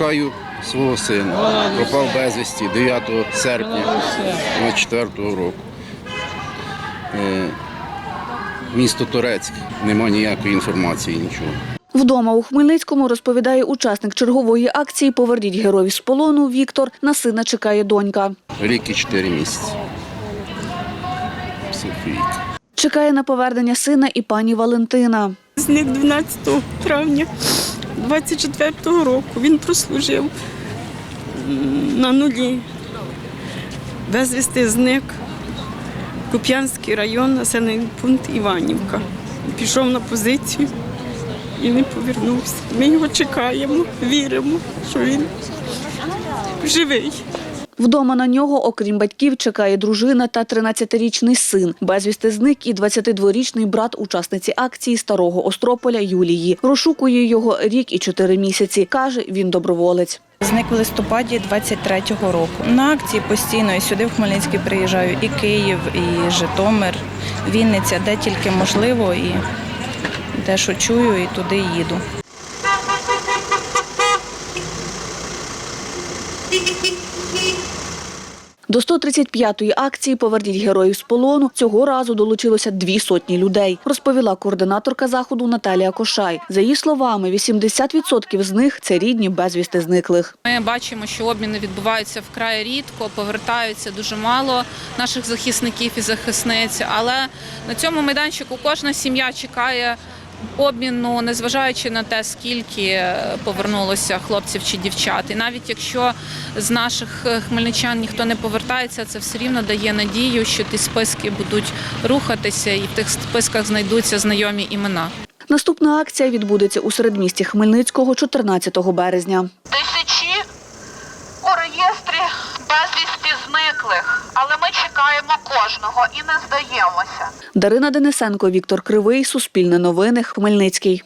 Шукаю свого сина. Пропав безвісті 9 серпня 24 року. Е, Місто Торецьк. Нема ніякої інформації, нічого. Вдома у Хмельницькому розповідає учасник чергової акції Поверніть героїв з полону Віктор. На сина чекає донька. Рік і 4 місяці. Софійка. Чекає на повернення сина і пані Валентина. Зник 12 травня 24-го року. Він прослужив на нулі. Безвісти зник. Куп'янський район, населений пункт Іванівка. Пішов на позицію і не повернувся. Ми його чекаємо, віримо, що він живий. Вдома на нього, окрім батьків, чекає дружина та 13-річний син. Безвісти зник і 22-річний брат учасниці акції Старого Острополя Юлії. Розшукує його рік і чотири місяці. Каже, він доброволець. Зник у листопаді 23-го року. На акції постійно і сюди в Хмельницький приїжджаю, і Київ, і Житомир, Вінниця, де тільки можливо, і де що чую, і туди їду. До 135-ї акції «Поверніть героїв з полону» цього разу долучилося дві сотні людей, розповіла координаторка заходу Наталія Кошай. За її словами, 80% з них – це рідні безвісти зниклих. Ми бачимо, що обміни відбуваються вкрай рідко, повертаються дуже мало наших захисників і захисниць. Але на цьому майданчику кожна сім'я чекає обміну, незважаючи на те, скільки е, повернулося хлопців чи дівчат. І навіть якщо з наших е, хмельничан ніхто не повертається, це все рівно дає надію, що ті списки будуть рухатися, і в тих списках знайдуться знайомі імена. Наступна акція відбудеться у середмісті Хмельницького 14 березня. тисячі у реєстрі безвісті зниклих, але ми чекаємо кожного і не здаємося. Дарина Денисенко, Віктор Кривий, Суспільне новини, Хмельницький.